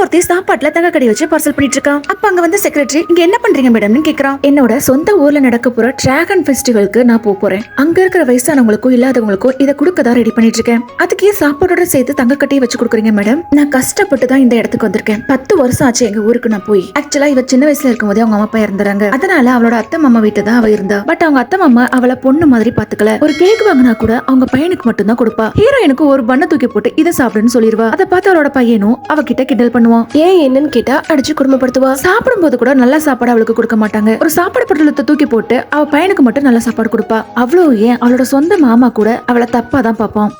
ஒருத்தி சாப்பாட்டுல தங்க கடை வச்சு பார்சல் பண்ணிட்டு இருக்கான் அப்ப அங்க வந்து செக்ரட்டரி இங்க என்ன பண்றீங்க மேடம்னு கேக்குறான் என்னோட சொந்த ஊர்ல நடக்க போற டிராகன் ஃபெஸ்டிவலுக்கு நான் போக போறேன். அங்க இருக்கிற வயசானவங்களுக்கும் இல்லாதவங்களுக்கும் இதை கொடுக்க தான் ரெடி பண்ணிட்டு இருக்கேன் அதுக்கே சாப்பாடோட சேர்த்து தங்க கட்டையை வச்சு கொடுக்குறீங்க மேடம் நான் கஷ்டப்பட்டு தான் இந்த இடத்துக்கு வந்திருக்கேன். பத்து வருஷம் ஆச்சு எங்க ஊருக்கு நான் போய். ஆக்சுவலா இவ சின்ன வயசுல இருக்கும்போதே அவங்க அம்மா அப்பா இறந்துறாங்க. அதனால அவளோட அத்தை மாமா வீட்டு தான் அவ இருந்தா. பட் அவங்க அத்தை மாமா அவளை பொண்ணு மாதிரி பாத்துக்கல. ஒரு கேக் வாங்கினா கூட அவங்க பையனுக்கு மட்டும் தான் கொடுப்பா ஹீரோயினுக்கு ஒரு பண்ண தூக்கி போட்டு இதை சாப்பிடுன்னு சொல்லிடுவா அதை பார்த்து அவளோட பையனும் அவகிட்ட கிண்டல் பண்ணுவான் ஏன் என்னன்னு கேட்டா அடிச்சு குடும்பப்படுத்துவா. சாப்பிடும் போது கூட நல்ல சாப்பாடு அவளுக்கு கொடுக்க மாட்டாங்க. ஒரு சாப்பாடு பொருளத்தை தூக்கி போட்டு அவ பையனுக்கு மட்டும் நல்ல சாப்பாடு கொடுப்பா. அவ்வளவு ஏன் அவளோட சொந்த மாமா கூட அவளை தப்பா தான் பார்ப்பான்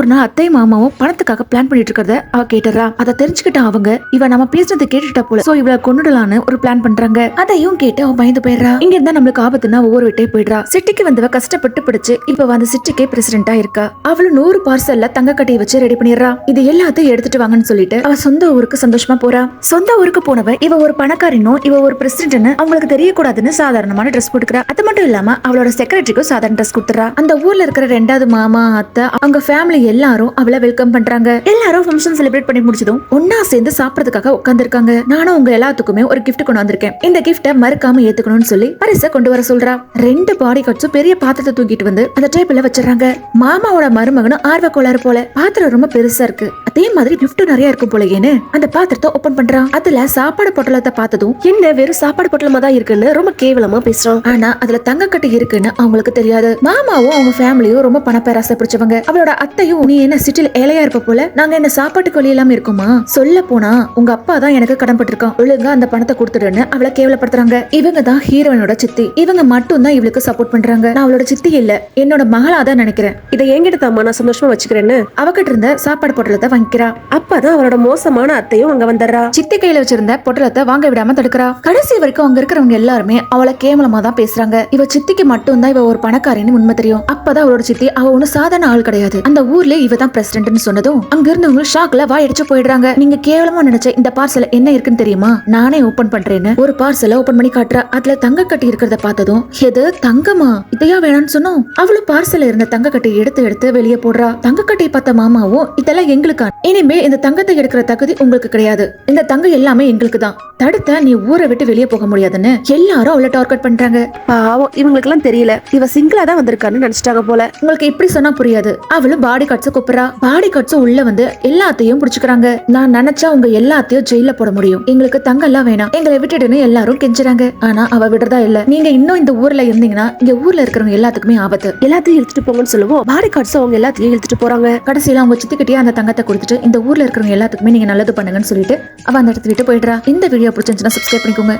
ஒரு நாள் அத்தை மாமாவும் பணத்துக்காக பிளான் பண்ணிட்டு இருக்கிறத அவ கேட்டுறா. அதை தெரிஞ்சுக்கிட்ட அவங்க இவ நம்ம பேசுறதை கேட்டுட்டா போல. சோ இவளை கொண்டுடலான்னு ஒரு பிளான் பண்றாங்க. அதையும் கேட்டு அவன் பயந்து போயிடுறா. இங்க இருந்தா நம்மளுக்கு ஆபத்துன்னா ஒவ்வொரு விட்டே போயிடுறா. சிட்டிக்கு வந்தவ கஷ்டப்பட்டு பிடிச்சு இப்ப வந்து சிட்டிக்கே பிரசிடென்டா இருக்கா. அவளும் நூறு பார்சல்ல தங்க கட்டையை வச்சு ரெடி பண்ணிடுறா. இது எல்லாத்தையும் எடுத்துட்டு வாங்கன்னு சொல்லிட்டு அவ சொந்த ஊருக்கு சந்தோஷமா போறா. சொந்த ஊருக்கு போனவ இவ ஒரு பணக்காரினும் இவ ஒரு பிரசிடென்ட்னு அவங்களுக்கு தெரியக்கூடாதுன்னு சாதாரணமான ட்ரெஸ் போட்டுக்கிறா. அது மட்டும் இல்லாம அவளோட செக்ரட்டரிக்கும் சாதாரண ட்ரெஸ் கொடுத்துறா அந்த ஊர்ல இருக்கிற ரெண்டாவது மாமா அத்தை அவங்க ஃபேமிலி எல்லாரும் அவளை வெல்கம் பண்றாங்க. எல்லாரும் ஃபங்க்ஷன் செலிப்ரேட் பண்ணி முடிச்சதும் ஒன்னா சேர்ந்து சாப்பிடறதுக்காக உட்கார்ந்திருக்காங்க. நானும் உங்க எல்லாத்துக்குமே ஒரு கிஃப்ட் கொண்டு வந்திருக்கேன். இந்த கிஃப்ட மறுக்காம ஏத்துக்கணும்னு சொல்லி பரிசை கொண்டு வர சொல்றா. ரெண்டு பாடி கட்ஸும் பெரிய பாத்திரத்தை தூக்கிட்டு வந்து அந்த டேபிள்ல வச்சிடறாங்க. மாமாவோட மருமகனும் ஆர்வ கோளாறு போல பாத்திரம் ரொம்ப பெருசா இருக்கு. அதே மாதிரி கிஃப்ட் நிறைய இருக்கும் போல ஏன்னு அந்த பாத்திரத்தை ஓபன் பண்றான். அதுல சாப்பாடு பொட்டலத்தை பார்த்ததும் என்ன வெறும் சாப்பாடு பொட்டலமா தான் இருக்குன்னு ரொம்ப கேவலமா பேசுறான். ஆனா அதுல தங்கக்கட்டு இருக்குன்னு அவங்களுக்கு தெரியாது. மாமாவும் அவங்க ஃபேமிலியும் ரொம்ப பணப்பேராசை பிடிச்சவங்க. அவளோட அத்தை அத்தையும் நீ என்ன சிட்டில் ஏழையா இருப்ப போல? நாங்க என்ன சாப்பாட்டுக்கு வழி இல்லாம இருக்குமா? சொல்ல போனா உங்க அப்பா தான் எனக்கு கடன் பட்டிருக்கான். ஒழுங்கா அந்த பணத்தை கொடுத்துடுன்னு அவளை கேவலப்படுத்துறாங்க. இவங்க தான் ஹீரோயினோட சித்தி. இவங்க மட்டும் தான் இவளுக்கு சப்போர்ட் பண்றாங்க. நான் அவளோட சித்தி இல்ல. என்னோட மகளா தான் நினைக்கிறேன். இதை என்கிட்ட தாம்மா நான் சந்தோஷமா வச்சுக்கிறேன்னு? அவகிட்ட இருந்த சாப்பாடு பொட்டலத்தை வாங்கிக்கிறா. அப்பதான் அவரோட மோசமான அத்தையும் அங்க வந்துடுறா. சித்தி கையில வச்சிருந்த பொட்டலத்தை வாங்க விடாம தடுக்கிறா. கடைசி வரைக்கும் அங்க இருக்கிறவங்க எல்லாருமே அவளை கேவலமா தான் பேசுறாங்க. இவ சித்திக்கு மட்டும் தான் இவ ஒரு பணக்காரின்னு உண்மை தெரியும். அப்பதான் அவளோட சித்தி அவ ஒண்ணு சாதாரண ஆள் கிடையாது. அந்த ஊர்ல இவ தான் பிரசிடென்ட்னு சொன்னதும் அங்க இருந்தவங்க ஷாக்ல வாயடிச்சு போயிடுறாங்க. நீங்க கேவலமா நினைச்ச இந்த பார்சல் என்ன இருக்குன்னு தெரியுமா? நானே ஓபன் பண்றேன்னு. ஒரு பார்சலை ஓபன் பண்ணி காட்டுறா. அதுல தங்க கட்டி இருக்கிறத பார்த்ததும் எது தங்கமா? இதையா வேணாம்னு சொன்னோம். அவளும் பார்சல இருந்த தங்க கட்டி எடுத்து எடுத்து வெளியே போடுறா. தங்க கட்டியை பார்த்த மாமாவும் இதெல்லாம் எங்களுக்கா? இனிமே இந்த தங்கத்தை எடுக்கிற தகுதி உங்களுக்கு கிடையாது. இந்த தங்கம் எல்லாமே எங்களுக்கு தான். தடுத்த நீ ஊரை விட்டு வெளியே போக முடியாதுன்னு எல்லாரும் அவளை டார்கெட் பண்றாங்க. பாவம் இவங்களுக்கு எல்லாம் தெரியல. இவ சிங்கிளா தான் வந்திருக்கான்னு நினைச்சிட்டாங்க. போல. உங்களுக்கு இப்படி சொன்னா புரியாது. அவளும் பாடி கார்ட்ஸ் கூப்பிடுறா. பாடி கார்ட்ஸ் உள்ள வந்து எல்லாத்தையும் புடிச்சுக்கிறாங்க. நான் நினைச்சா உங்க எல்லாத்தையும் ஜெயில போட முடியும். எங்களுக்கு தங்கம் எல்லாம் வேணாம். எங்களை விட்டுடுன்னு எல்லாரும் கெஞ்சுறாங்க. ஆனா அவ விடுறதா இல்ல. நீங்க இன்னும் இந்த ஊர்ல இருந்தீங்கன்னா இங்க ஊர்ல இருக்கிறவங்க எல்லாத்துக்குமே ஆபத்து. எல்லாத்தையும் இழுத்துட்டு போங்கன்னு சொல்லுவோம். பாடி கார்ட்ஸ் அவங்க எல்லாத்தையும் இழுத்துட்டு போறாங்க. கடைசியில அவங்க சித்திக்கிட்டே அந்த தங்கத்தை கொடுத்துட்டு இந்த ஊர்ல இருக்கிறவங்க எல்லாத்துக்குமே நீங்க நல்லது பண்ணுங்கன்னு சொல்லிட்டு அவ அந்த இடத்த விட்டு போயிடுறா. இந்த வீடியோ பிடிச்சிருந்துச்சுன்னா சப்ஸ்கிரைப் பண்ணிக்கோங்க.